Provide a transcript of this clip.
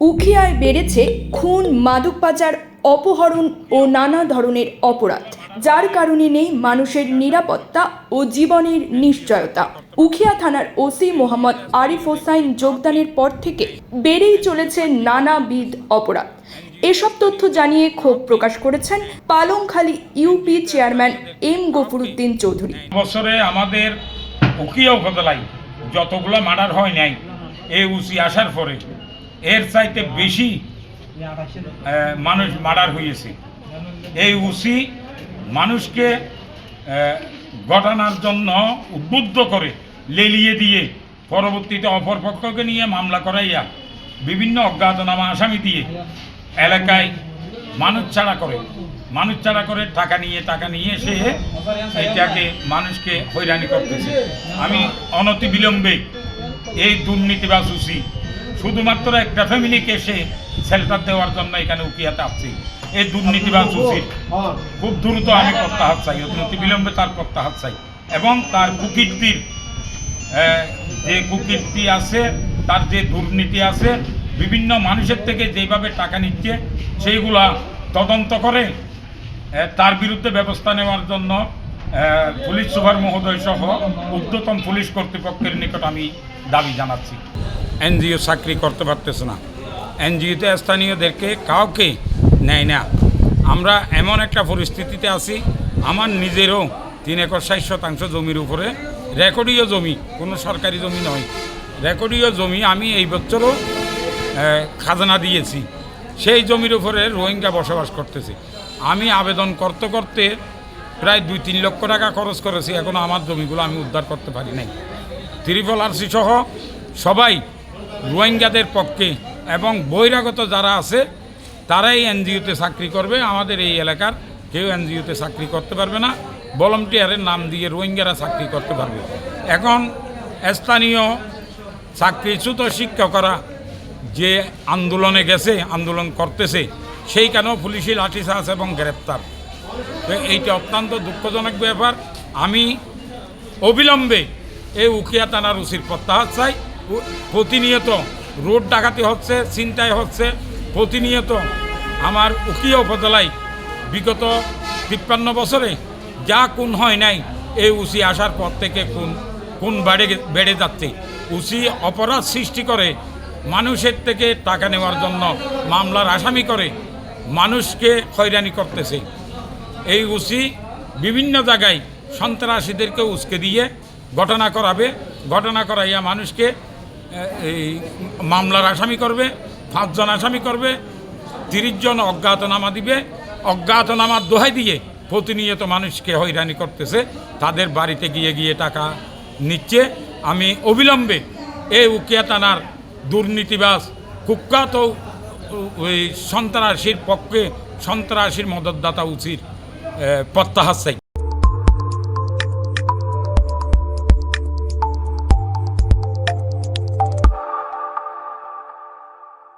উখিয়ায় বেড়েছে খুন মাদক পাচার অপহরণ ও নানা ধরনের অপরাধ। যার কারণে নেই মানুষের নিরাপত্তা ও জীবনের নিশ্চয়তা। উখিয়া থানার ওসি মোহাম্মদ আরিফ হোসাইন যোগদানের পর থেকে বেড়েই চলেছে নানাবিধ অপরাধ। এসব তথ্য জানিয়ে ক্ষোভ প্রকাশ করেছেন Palongkhali UP chairman M Gafuruddin Chowdhury. বছরে আমাদের উকিয়া উপজেলায় যতগুলো মার্ডার হয় নাই এই উসি আসার পরে। এর চাইতে বেশি মানুষ মার্ডার হয়েছে এই উসি মানুষকে ঘটনার জন্য উদ্বুদ্ধ করে লেলিয়ে দিয়ে পরবর্তীতে অপরপক্ষকে নিয়ে মামলা করাইয়া বিভিন্ন অজ্ঞাতনামা আসামি দিয়ে এলাকায় মানুষ ছাড়া করে, মানুষ ছাড়া করে টাকা নিয়ে টাকা নিয়ে সে এটাকে মানুষকে হয়রানি করতেছে। আমি অনতি বিলম্বে এই দুর্নীতিবাজ উসি শুধুমাত্র একটা ফ্যামিলিকে সে শেল্টার দেওয়ার জন্য এখানে উকিয়াতে আসছে। এই দুর্নীতিবাজ উচিত খুব দ্রুত আমি প্রত্যাহার চাই অতি বিলম্বে তার প্রত্যাহার চাই। এবং তার কুকীর্তির যে কুকীর্তি আছে তার যে দুর্নীতি আছে বিভিন্ন মানুষের থেকে যেভাবে টাকা নিচ্ছে সেইগুলা তদন্ত করে তার বিরুদ্ধে ব্যবস্থা নেওয়ার জন্য পুলিশ সুপার মহোদয় সহ ঊর্ধ্বতন পুলিশ কর্তৃপক্ষের নিকট আমি দাবি জানাচ্ছি। এনজিও চাকরি করতে পারতেছে না। এনজিওতে স্থানীয়দেরকে কাউকে নেয় না। আমরা এমন একটা পরিস্থিতিতে আছি, আমার নিজেরও তিন একর ষাট শতাংশ জমির উপরে রেকর্ডীয় জমি, কোনো সরকারি জমি নয়। রেকর্ডীয় জমি আমি এই বছরও খাজনা দিয়েছি। সেই জমির উপরে রোহিঙ্গা বসবাস করতেছে। আমি আবেদন করতে করতে প্রায় দুই তিন লক্ষ টাকা খরচ করেছি এখনও আমার জমিগুলো আমি উদ্ধার করতে পারি নাই। ত্রিপল আরসি সহ সবাই রোহিঙ্গাদের পক্ষে এবং বহিরাগত যারা আছে, তারাই এনজিওতে চাকরি করবে। আমাদের এই এলাকার কেউ এনজিওতে চাকরি করতে পারবে না। ভলন্টিয়ারের নাম দিয়ে রোহিঙ্গারা চাকরি করতে পারবে। এখন স্থানীয় চাকরিচ্যুত শিক্ষকরা যে আন্দোলনে গেছে, আন্দোলন করতেছে, সেইখানেও পুলিশি লাঠিচার্জ এবং গ্রেপ্তার। তো এইটা অত্যন্ত দুঃখজনক ব্যাপার। আমি অবিলম্বে এই উকিয়া থানার উচিত প্রত্যাহার চাই। প্রতিনিয়ত রোড ডাকাতি হচ্ছে চিন্তায় হচ্ছে, প্রতিনিয়ত আমার উকিয়া উপজেলায় বিগত তিপ্পান্ন বছরে যা কোন হয় নাই, এই উসি আসার পর থেকে কোন কোন বেড়ে বেড়ে যাচ্ছে। উসি অপরাধ সৃষ্টি করে মানুষের থেকে টাকা নেওয়ার জন্য মামলার আসামি করে মানুষকে হয়রানি করতেছে। এই উসি বিভিন্ন জায়গায় সন্ত্রাসীদেরকে উস্কে দিয়ে ঘটনা করাবে, ঘটনা করাইয়া মানুষকে এই মামলার আসামি করবে, পাঁচজন আসামি করবে তিরিশ জন অজ্ঞাতনামা দিবে। অজ্ঞাতনামার দোহাই দিয়ে প্রতিনিয়ত মানুষকে হয়রানি করতেছে, তাদের বাড়িতে গিয়ে গিয়ে টাকা নিচ্ছে। আমি অবিলম্বে এই উকিয়া থানার দুর্নীতিবাজ, কুখ্যাত ওই সন্ত্রাসীর পক্ষে সন্ত্রাসীর মদতদাতা উচিত প্রত্যাহার চাই।